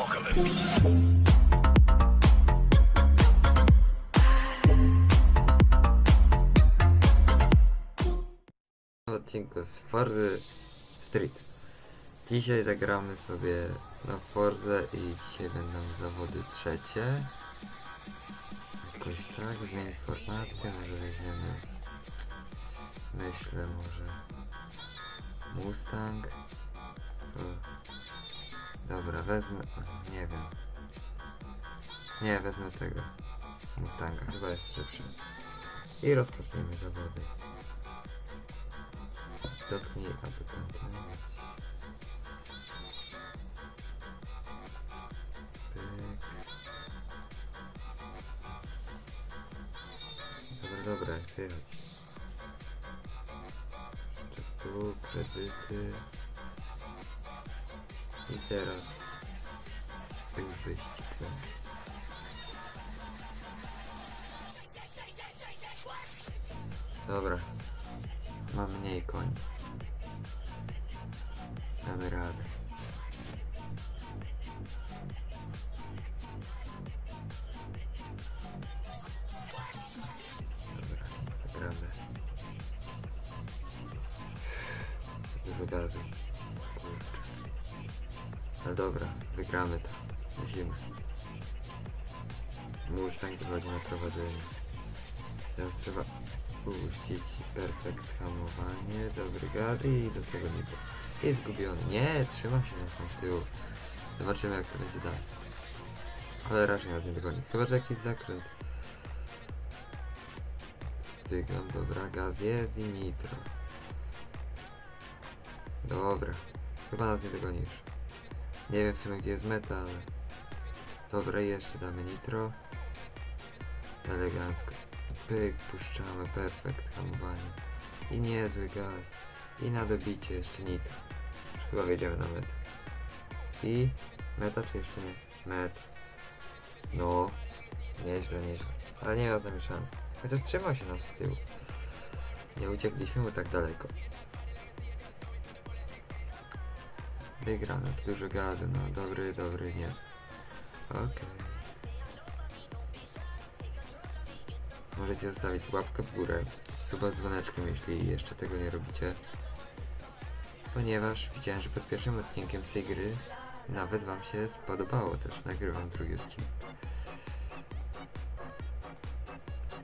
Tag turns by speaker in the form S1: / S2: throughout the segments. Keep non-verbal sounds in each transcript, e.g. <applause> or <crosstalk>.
S1: apocalypse.
S2: odcinku z Forzy Street. Dzisiaj zagramy sobie na Forze i dzisiaj będą zawody trzecie. Jakoś tak, zmienić formację, może weźmiemy myślę może Mustang. Dobra, wezmę, nie wiem. Nie, wezmę tego Mustanga, chyba jest szybszy. I rozpoczniemy zawody. Dotknij, aby kontynuować. Dobra, dobra, jechać. Jeszcze tu, kredyty. I teraz już wyścig. Dobra, mam mniej koni. Damy radę. Musimy. Mustang wychodzi na prowadzenie. Teraz trzeba puścić perfekt hamowanie, dobry gaz i do tego nie było. Jest zgubiony. Nie, trzyma się nas tam z tyłu. Zobaczymy jak to będzie dalej. Ale raczej nas nie dogoni. Chyba, że jakiś zakręt. Stygam, dobra, gaz jest i nitro. Dobra. Chyba nas nie dogoni już. Nie wiem w sumie gdzie jest meta, ale... Dobra, jeszcze damy nitro. Elegancko. Pyk, puszczamy, perfekt, hamowanie. I niezły gaz. I na dobicie jeszcze nitro. Chyba wjedziemy na metę. I meta czy jeszcze nie? Met. No. Nieźle, nieźle. Ale nie ma z nami szans. Chociaż trzymał się nas z tyłu. Nie uciekliśmy mu tak daleko. Wygrano z dużo gazu, no dobry, dobry, nie. Okej. Możecie zostawić łapkę w górę, suba z dzwoneczkiem, jeśli jeszcze tego nie robicie. Ponieważ widziałem, że pod pierwszym odcinkiem z tej gry nawet wam się spodobało też. Nagrywam drugi odcinek.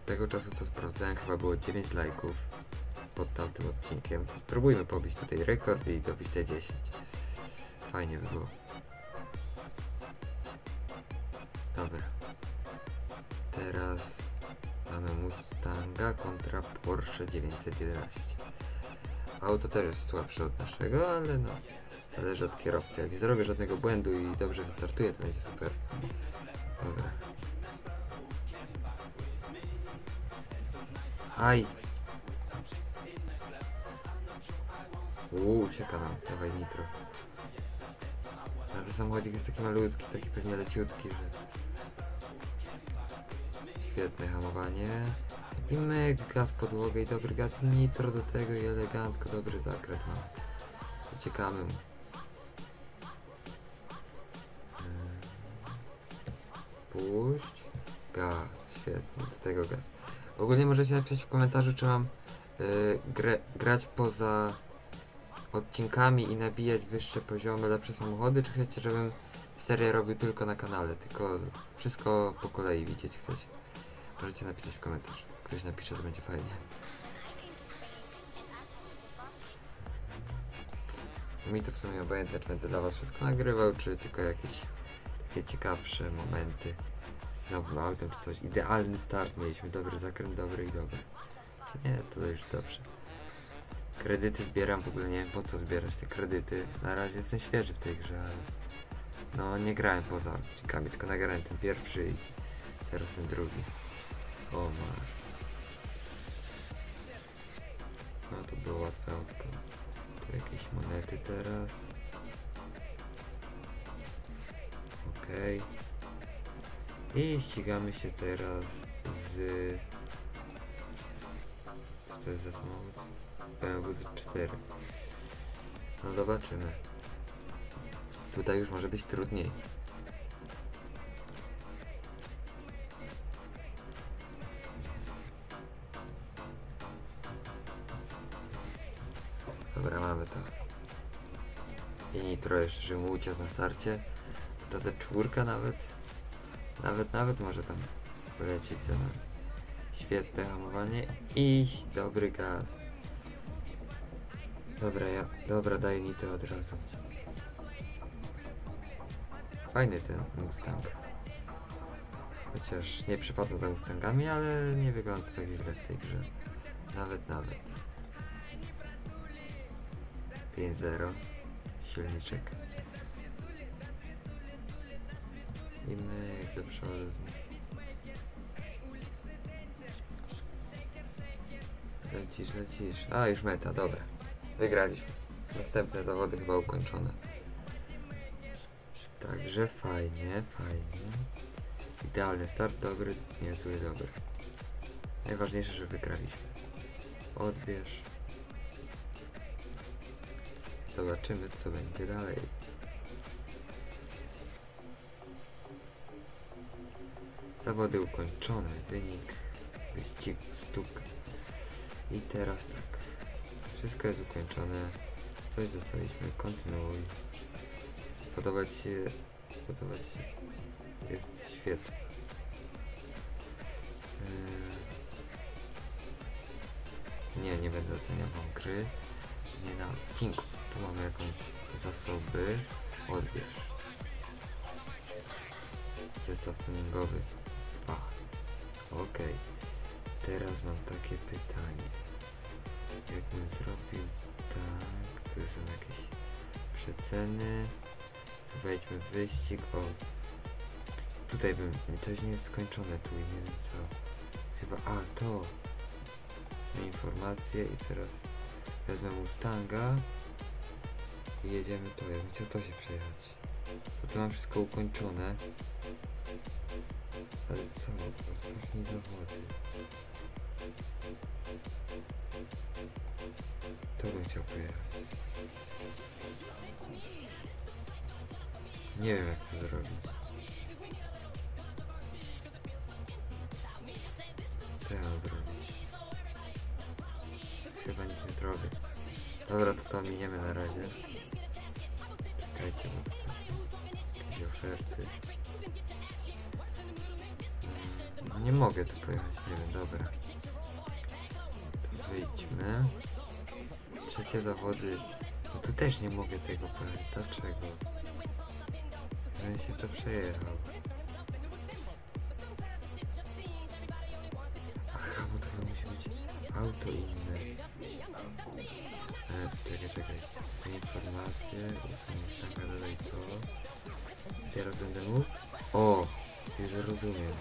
S2: Tego czasu co sprawdzałem chyba było 9 lajków pod tamtym odcinkiem. Spróbujmy pobić tutaj rekord i dobić te 10. Fajnie by było. Dobra. Teraz mamy Mustanga kontra Porsche 911. Auto też jest słabsze od naszego, ale no. Zależy od kierowcy. Jak nie zrobię żadnego błędu i dobrze wystartuje, to będzie super. Dobra. Aj! Uuu, ucieka nam. Dawaj nitro. A ten samochodzik jest taki malutki, taki pewnie leciutki, że... Świetne hamowanie. I myk, gaz podłogę i dobry gaz nitro do tego i elegancko dobry zakręt mam. Uciekamy mu. Mm. Puść. Gaz, świetnie, do tego gaz. Ogólnie możecie napisać w komentarzu, czy mam y, grę, grać poza odcinkami i nabijać wyższe poziomy, lepsze samochody, czy chcecie, żebym serię robił tylko na kanale, tylko wszystko po kolei widzieć chcecie. Możecie napisać w komentarzu. Ktoś napisze, to będzie fajnie. Mi to w sumie obojętne, czy będę dla was wszystko nagrywał, czy tylko jakieś takie ciekawsze momenty z nowym autem, czy coś. Idealny start mieliśmy, dobry zakręt, dobry i dobry. Nie, to już dobrze. Kredyty zbieram, w ogóle nie wiem po co zbierać te kredyty. Na razie jestem świeży w tej grze, ale no nie grałem poza odcinkami, tylko nagrałem ten pierwszy i teraz ten drugi. O masz. No to było łatwe autko. Tu jakieś monety teraz. Okej. I ścigamy się teraz z... Co to jest za samochód? BMW Z4. No zobaczymy. Tutaj już może być trudniej. Nitro jeszcze, że mu uciec na starcie. To ze czwórka nawet. Nawet, nawet może tam polecieć za nami. Świetne hamowanie i dobry gaz. Dobra, ja, dobra, daję nitro od razu. Fajny ten Mustang. Chociaż nie przypadł za Mustangami, ale nie wygląda tak źle w tej grze. Nawet, nawet. 5-0. Silniczek. I my do przodu. Lecisz, lecisz. A, już meta, dobra. Wygraliśmy. Następne zawody chyba ukończone. Także fajnie, fajnie. Idealny start, dobry, niezły, dobry. Najważniejsze, że wygraliśmy. Odbierz. Zobaczymy, co będzie dalej. Zawody ukończone, wynik wyścigu stuk. I teraz tak. Wszystko jest ukończone. Coś dostaliśmy, kontynuuj. Podobać się, się. Jest świetnie. Yy, Nie, nie będę oceniał gry. Nie na odcinku. Tu mamy jakąś zasoby. Odbierz. Zestaw tuningowy. 2. Okej. Teraz mam takie pytanie. Jakbym zrobił tak, to są jakieś przeceny. Wejdźmy w wyścig. O. Tutaj bym. Coś nie jest skończone tu i nie wiem co. Chyba. A, to. Informacje i teraz wezmę Mustanga i jedziemy to. Ja to się przejechać. Bo to mam wszystko ukończone. Ale co? Rozpocznij zawody. To bym chciał pojechać. Nie wiem jak to zrobić. Co ja mam zrobić? Chyba nic nie zrobię. Dobra, to to miniemy na razie. Czekajcie, bo to. Jakieś oferty. Mm, No nie mogę tu pojechać, nie wiem, dobra. To wyjdźmy. Trzecie zawody. No tu też nie mogę tego pojechać. Dlaczego? Ja się to przejechał. Aha, bo to musi być auto inne. E, czekaj, czekaj. Te informacje, Mustanga dodaj to. Teraz będę mógł? O! Już rozumiem.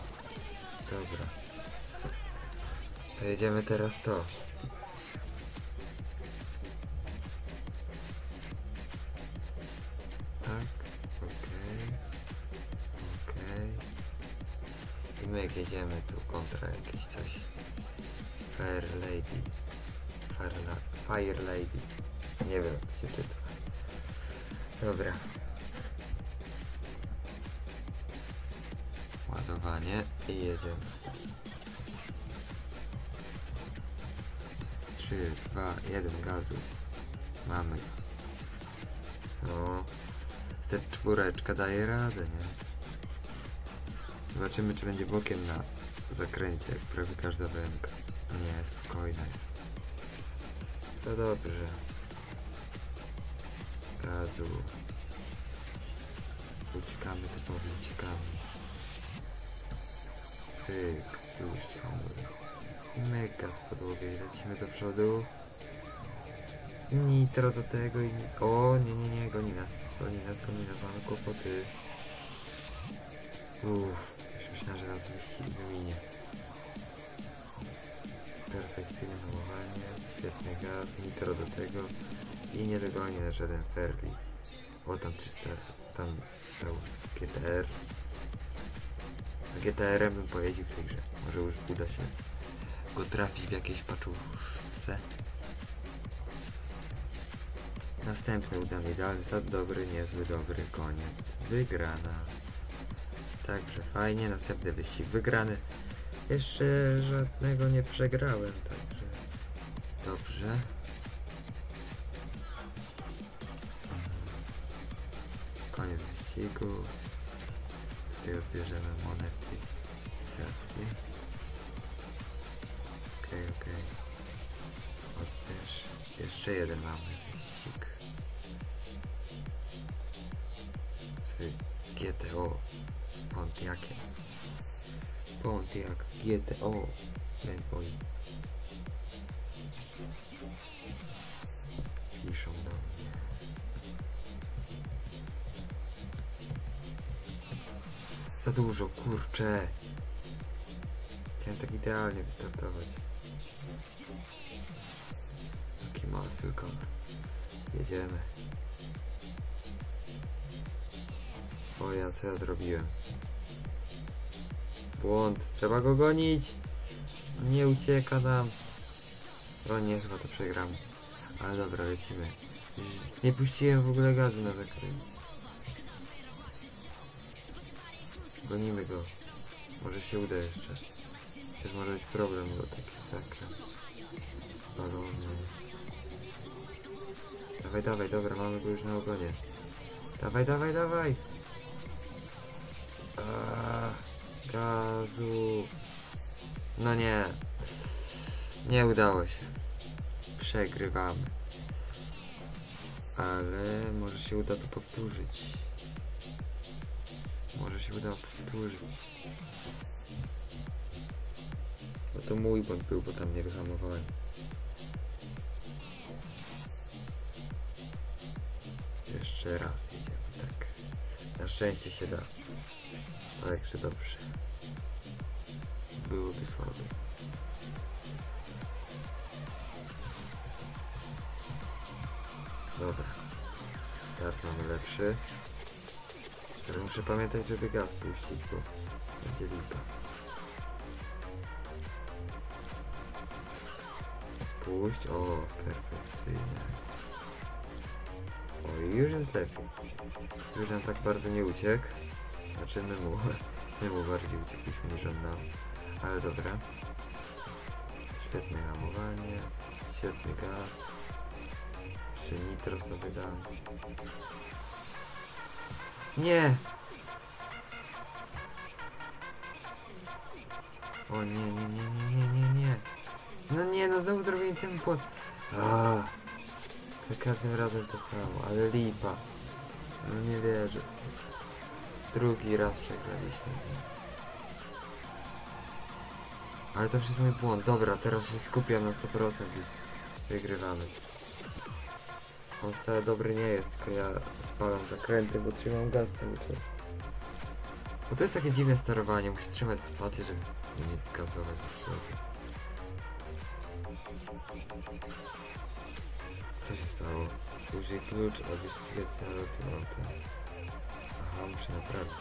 S2: Dobra. To jedziemy teraz to. Tak, okej. Okej. I my jedziemy tu kontra jakieś coś. Fair Lady. Fire, Fire Lady. Nie wiem jak to się czyta. Dobra. Ładowanie i jedziemy. 3, 2, 1 gazu. Mamy. No. Z czwóreczka daje radę, nie? Zobaczymy czy będzie bokiem na zakręcie, jak prawie każda wędka. Nie, spokojna jest. To dobrze. Gazu. Uciekamy, typowo uciekamy. Pyk, już hamuje. Mega z podłogi, lecimy do przodu. Nitro do tego i... O, nie, nie, nie, goni nas. Goni nas, goni nas, mamy kłopoty. Uff, już myślałem, że nas wyminie. Perfekcyjne hamowanie, świetny gaz, nitro do tego i nie dogoni na żaden Ferli. O, tam 300, tam stał GTR. A GTR-em bym pojeździł w tej grze. Może już uda się go trafić w jakieś paczuszce. Następny udany idealny sad, dobry, niezły, dobry, koniec. Wygrana. Także fajnie, następny wyścig wygrany. Jeszcze żadnego nie przegrałem, także dobrze. Koniec wyścigu. Tutaj odbierzemy monetyzację. Okej, okej. Odbierz. Jeszcze jeden mamy wyścig. Z GTO. Pontiaciem. Pontiac GTO. Playboy. Piszą do mnie. Za dużo, kurczę. Chciałem tak idealnie wystartować. Taki muscle car. Jedziemy. O ja, co ja zrobiłem? Błąd, trzeba go gonić. Nie ucieka nam. O nie, chyba to przegram. Ale dobra, lecimy. Nie puściłem w ogóle gazu na zakręt. Gonimy go. Może się uda jeszcze. Przecież może być problem, bo taki zakręt. Spalony. Dawaj, dawaj, dobra, mamy go już na ogonie. Dawaj, dawaj, dawaj! Aaa, gazu. No nie. Nie udało się. Przegrywamy. Ale może się uda to powtórzyć. Może się uda powtórzyć. Bo to mój błąd był, bo tam nie wyhamowałem. Jeszcze raz jedziemy, tak. Na szczęście się da. Także dobrze. Byłoby słabo. Dobra. Start mamy lepszy. Teraz muszę pamiętać, żeby gaz puścić, bo będzie lipa. Puść. O, perfekcyjnie. O, już jest lepiej. Już nam tak bardzo nie uciekł. Znaczy my mu, <laughs> my mu bardziej uciekliśmy niż on nam. Ale dobra. Świetne hamowanie. Świetny gaz. Jeszcze nitro sobie dam. Nie! O nie, nie, nie, nie, nie, nie, nie. No nie, no znowu zrobiłem ten błąd. Za każdym razem to samo, ale lipa. No nie wierzę. Drugi raz przegraliśmy. Ale to wszystko mój błąd. Dobra, teraz się skupiam na 100% i wygrywamy. On wcale dobry nie jest, tylko ja spalam zakręty, bo trzymam gaz cały czas. Bo to jest takie dziwne sterowanie, musisz trzymać spację, żeby nie mieć gazować do przodu. Co się stało? Użyj klucz, aby ścigać się tym Aha, muszę naprawić.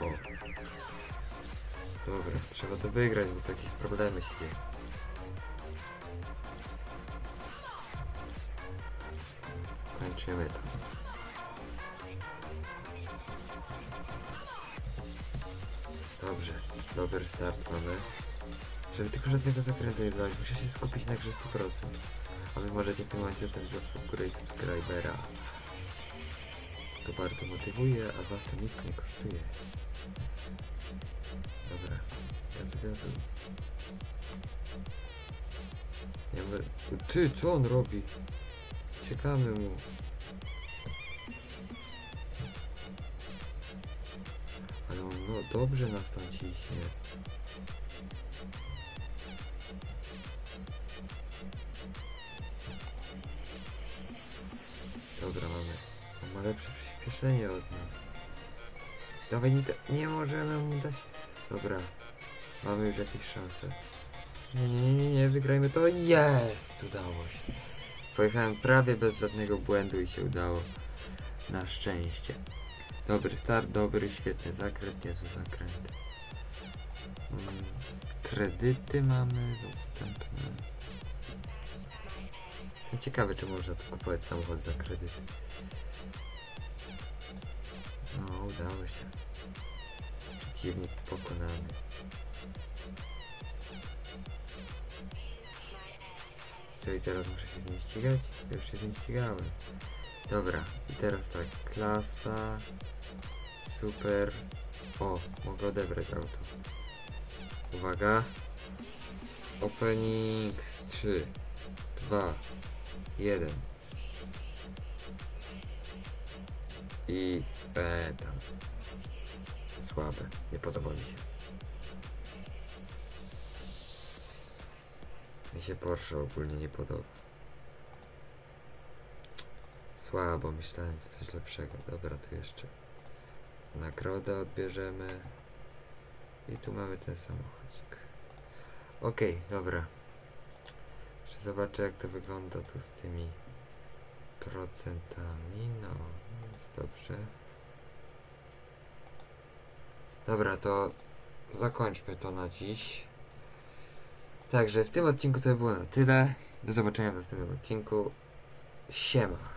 S2: O. Dobra, trzeba to wygrać, bo takich problemy się dzieją. Kończymy to. Dobrze, dobry start mamy. Żeby tylko żadnego zakrętu nie zrobić, muszę się skupić na grze 100%. A wy możecie w tym momencie zostawić łapkę w górę i subskrybera. To bardzo motywuje, a was to nic nie kosztuje. Dobra, ja tu. Ja my... Ty, co on robi? Ciekamy mu. Ale on no, dobrze nas tam ciśnie. Lepsze przyspieszenie od nas. Dawaj, nie, nie możemy mu dać. Dobra, mamy już jakieś szanse. Nie, nie, nie, nie, wygrajmy to. Jest! Udało się. Pojechałem prawie bez żadnego błędu i się udało. Na szczęście. Dobry start, dobry, świetny zakręt, niezły zakręt. Mm, kredyty mamy dostępne. Jestem ciekawy, czy można tu kupować samochód za kredyt. Udało się. Przeciwnik pokonany. Co i teraz muszę się z nim ścigać? Ja już się z nim ścigałem. Dobra, i teraz tak, klasa, super. O, mogę odebrać auto. Uwaga. Opening 3, 2, 1. I e, tam. Słabe, nie podoba mi się. Mi się Porsche ogólnie nie podoba. Słabo, myślałem że coś lepszego. Dobra, tu jeszcze nagrodę odbierzemy. I tu mamy ten samochodzik. Okej, dobra. Jeszcze zobaczę jak to wygląda tu z tymi procentami. No, dobrze. Dobra, to zakończmy to na dziś. Także w tym odcinku to by było na tyle. Do zobaczenia w następnym odcinku. Siema.